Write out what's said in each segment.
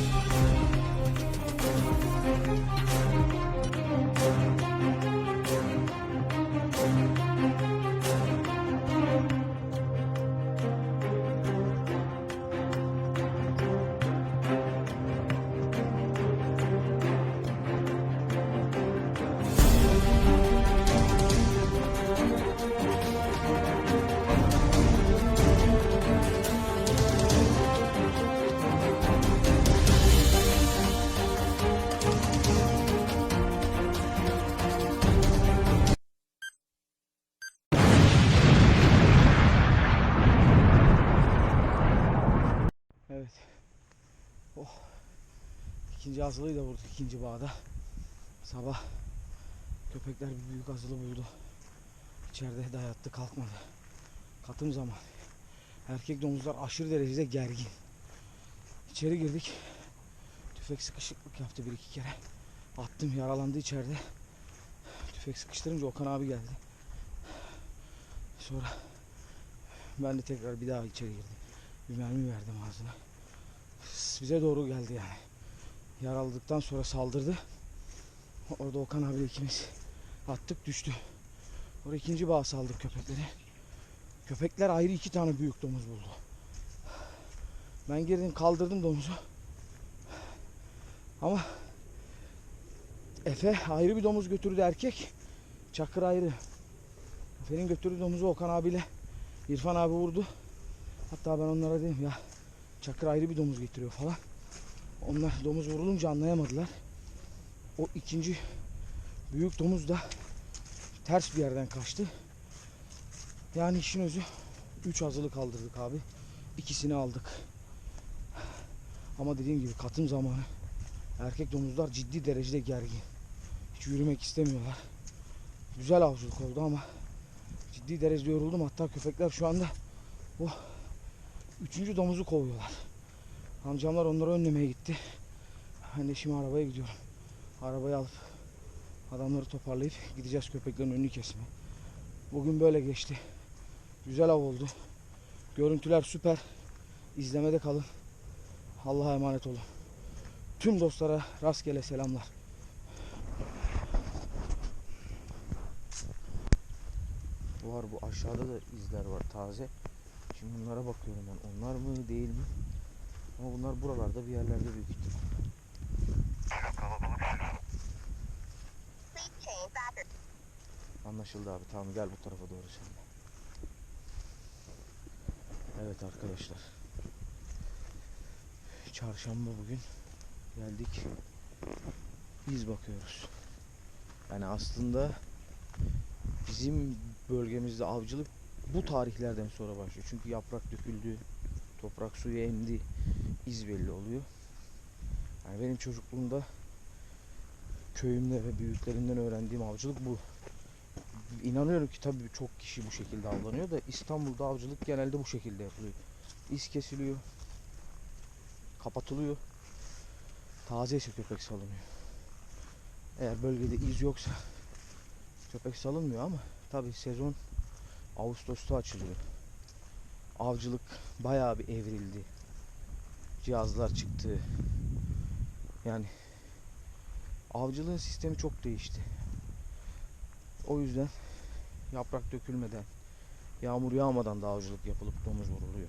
Thank you. İkinci azılıyı da vurduk ikinci bağda. Sabah köpekler bir büyük azılı buldu. İçeride dayattı kalkmadı. Katım zaman. Erkek domuzlar aşırı derecede gergin. İçeri girdik. Tüfek sıkışıklık yaptı bir iki kere. Attım yaralandı içeride. Tüfek sıkıştırınca Okan abi geldi. Sonra ben de tekrar bir daha içeri girdim. Bir mermi verdim ağzına. Bize doğru geldi yani. Yaraladıktan sonra saldırdı. Orada Okan abiyle ikimiz attık düştü. Orada ikinci bağ saldık köpekleri. Köpekler ayrı iki tane büyük domuz buldu. Ben girdim kaldırdım domuzu. Ama Efe ayrı bir domuz götürdü erkek. Çakır ayrı. Efe'nin götürdüğü domuzu Okan abiyle İrfan abi vurdu. Hatta ben onlara dedim ya Çakır ayrı bir domuz getiriyor falan. Onlar domuz vurulunca anlayamadılar. O ikinci büyük domuz da ters bir yerden kaçtı. Yani işin özü 3 azılı kaldırdık abi. İkisini aldık. Ama dediğim gibi katım zamanı erkek domuzlar ciddi derecede gergin. Hiç yürümek istemiyorlar. Güzel avcılık oldu ama ciddi derecede yoruldum. Hatta köpekler şu anda o üçüncü domuzu kovuyorlar. Amcamlar onları önlemeye gitti. Ben de şimdi arabaya gidiyorum. Arabayı alıp adamları toparlayıp gideceğiz köpeklerin önünü kesmeye. Bugün böyle geçti. Güzel av oldu. Görüntüler süper. İzlemede kalın. Allah'a emanet olun. Tüm dostlara rastgele selamlar. Var bu aşağıda da izler var taze. Şimdi bunlara bakıyorum ben. Onlar mı değil mi? Ama bunlar buralarda bir yerlerde büyük ihtimal. Anlaşıldı abi. Tamam gel bu tarafa doğru de. Evet arkadaşlar. Çarşamba bugün geldik. İz bakıyoruz. Yani aslında bizim bölgemizde avcılık bu tarihlerden sonra başlıyor. Çünkü yaprak döküldü, toprak suyu emdi, iz belli oluyor. Yani benim çocukluğumda köyümde ve büyüklerimden öğrendiğim avcılık bu. İnanıyorum ki tabii çok kişi bu şekilde avlanıyor da İstanbul'da avcılık genelde bu şekilde yapılıyor. İz kesiliyor, kapatılıyor, taze ise köpek salınıyor. Eğer bölgede iz yoksa köpek salınmıyor ama tabii sezon Ağustos'ta açılıyor. Avcılık bayağı bir evrildi. Cihazlar çıktı. Yani avcılığın sistemi çok değişti. O yüzden yaprak dökülmeden, yağmur yağmadan da avcılık yapılıp domuz vuruluyor.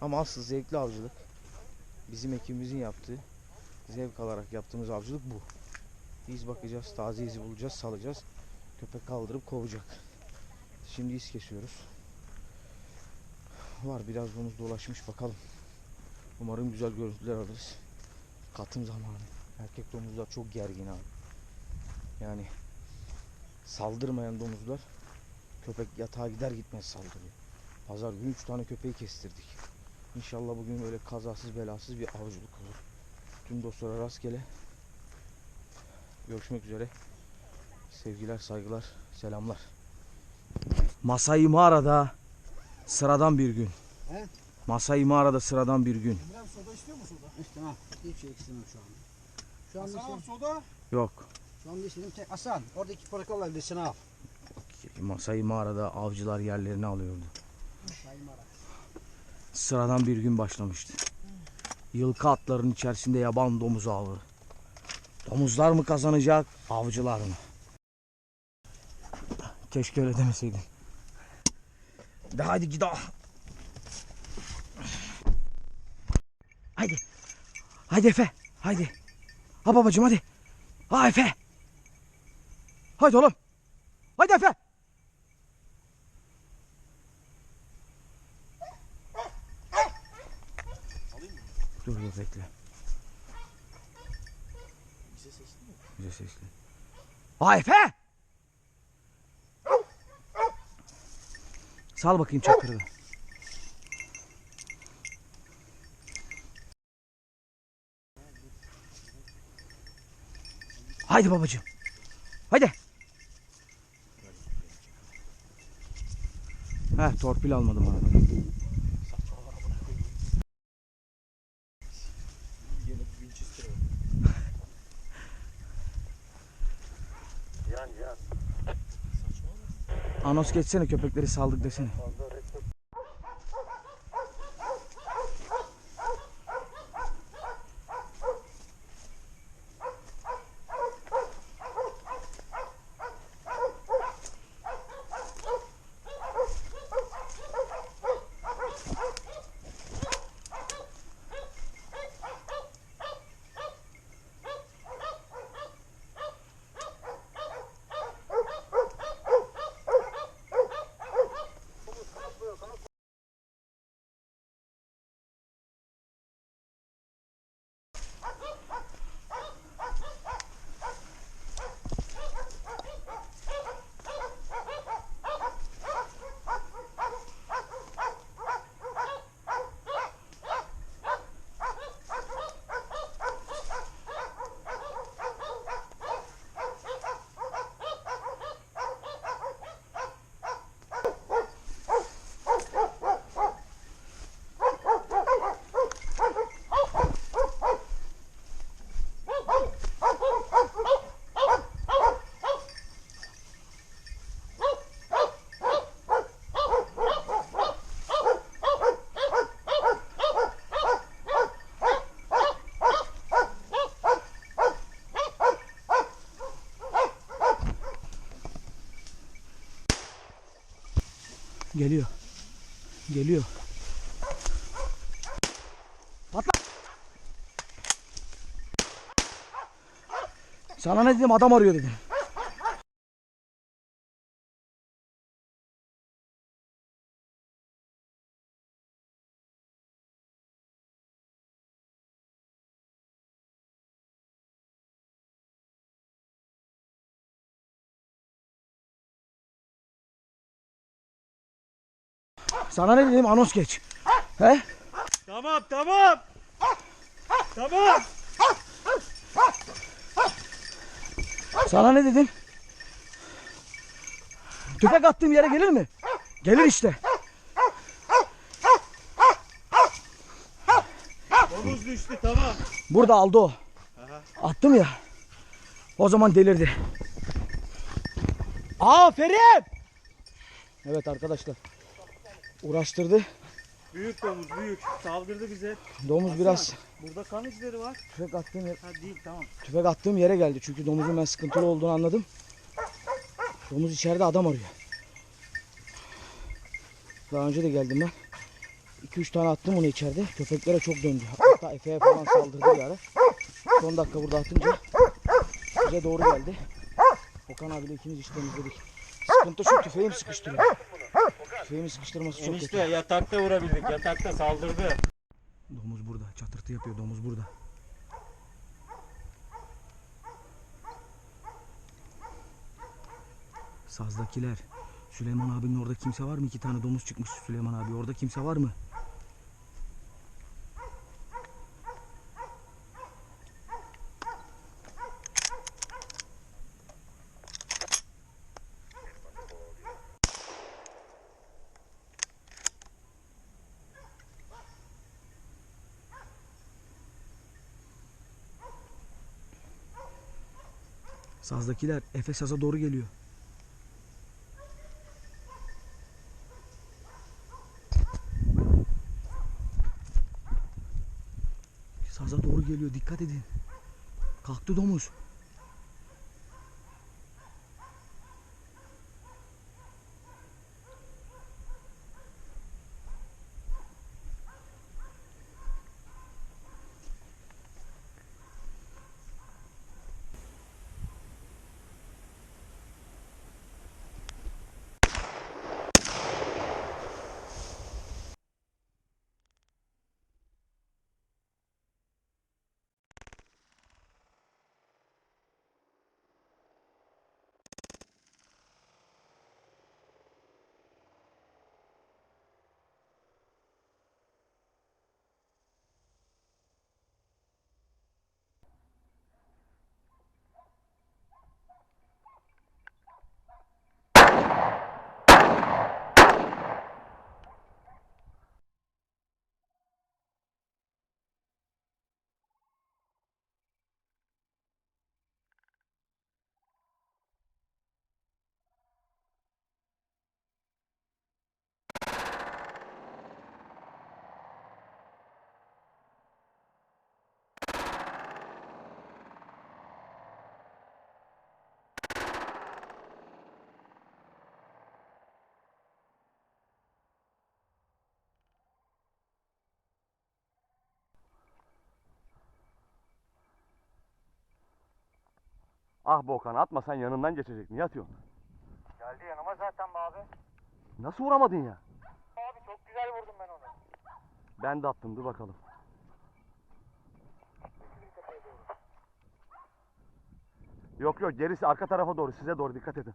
Ama asıl zevkli avcılık bizim ekibimizin yaptığı, zevk alarak yaptığımız avcılık bu. İz bakacağız, taze izi bulacağız, salacağız. Köpek kaldırıp kovacak. Şimdi iz kesiyoruz. Var biraz domuz dolaşmış bakalım. Umarım güzel görüntüler alırız. Katım zamanı. Erkek domuzlar çok gergin abi. Yani saldırmayan domuzlar köpek yatağa gider gitmez saldırıyor. Pazar günü 3 tane köpeği kestirdik. İnşallah bugün böyle kazasız belasız bir avcılık olur. Tüm dostlara rastgele. Görüşmek üzere. Sevgiler, saygılar, selamlar. Masai Mağara'da sıradan bir gün. He? Masai Mağara'da sıradan bir gün. Emre abi soda istiyor mu soda? İstemem. Şey istemem şu anda. Şu anda Hasan abi soda. Yok. şu anda istedim tek Hasan. Oradaki portakal eldesini al. Masai Mağara'da avcılar yerlerini alıyordu. Sayın Mara. Sıradan bir gün başlamıştı. Yılkı atların içerisinde yaban domuz avı. Domuzlar mı kazanacak, avcılar mı? Keşke öyle demeseydin. De hadi gidelim. Haydi. Haydi Efe. Haydi. Ha babacığım hadi. Ha Efe. Haydi oğlum. Haydi Efe. Dur dur bekle. Bize sesli mi? Bize sesli. Ha Efe. Sal bakayım çakırı. Haydi babacığım. Haydi. Heh torpil almadım arada. Anos geçsene köpekleri saldık desene. Geliyor. Geliyor. Patla. Sana ne dedim adam arıyor dedim. Sana ne dedim anons geç. He? Tamam tamam. Tamam. Sana ne dedim? Tüfek attığım yere gelir mi? Gelir işte. Domuz düştü tamam. Burada aldı o. Aha. Attım ya. O zaman delirdi. Aferin. Evet arkadaşlar. Uğraştırdı. Büyük domuz büyük. Saldırdı bize. Domuz biraz Burada kan izleri var. tüfek attığım yer, Ha değil tamam. tüfek attığım yere geldi. Çünkü domuzun ben sıkıntılı olduğunu anladım. Domuz içeride adam arıyor. Daha önce de geldim ben. 2-3 tane attım onu içeride. Köpeklere çok döndü. Hatta Efe'ye falan saldırdı bir ara. Son dakika burada atınca bize doğru geldi. Okan abiyle ikimiz iş temizledik. Sıkıntı şu tüfeğim sıkıştırıyor. Tüfeğimi sıkıştırması çok Enişte kötü. yatakta vurabildik. Yatakta saldırdı. Domuz burada. Çatırtı yapıyor. Domuz burada. Sazdakiler. Süleyman abinin orada kimse var mı? İki tane domuz çıkmış Süleyman abi. Orada kimse var mı? Sazdakiler Efe Saz'a doğru geliyor. Saza doğru geliyor dikkat edin. Kalktı domuz. Ah Volkan atmasan yanından geçecektin. Yatıyorsun. Geldi yanıma zaten be abi. Nasıl vuramadın ya? Abi çok güzel vurdum ben onu. Ben de attım dur bakalım. Yok yok gerisi arka tarafa doğru size doğru dikkat edin.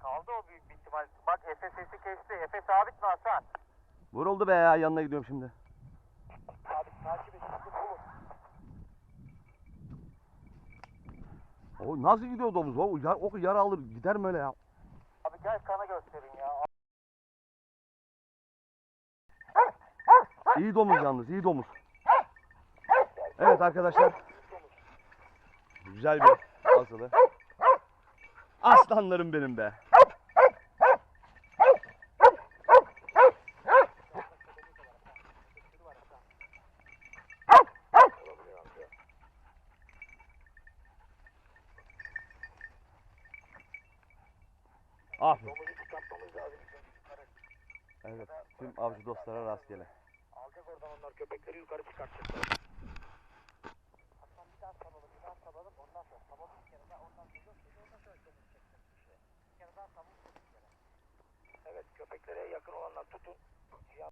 Kaldı o büyük bir ihtimal. Bak Efe sesi kesti. Efe sabit mi Hasan? Vuruldu be ya yanına gidiyorum şimdi. Abi takip edin. O nasıl gidiyor domuz? O, yar, o yara alır gider mi öyle ya? Abi gel kana gösterin ya. İyi domuz yalnız iyi domuz. Evet arkadaşlar. Güzel bir asılı. Aslanlarım benim be. Aferin. Evet, tüm avcı dostlara rastgele. Alacak oradan onlar köpekleri yukarı çıkartacak. Hasan bir daha salalım, bir daha salalım. Ondan sonra salalım bir kere daha. Ondan sonra yok dedi. Ondan sonra köpek çekecek bir şey. Bir kere daha salalım. Bir kere. Evet köpeklere yakın olanlar tutun.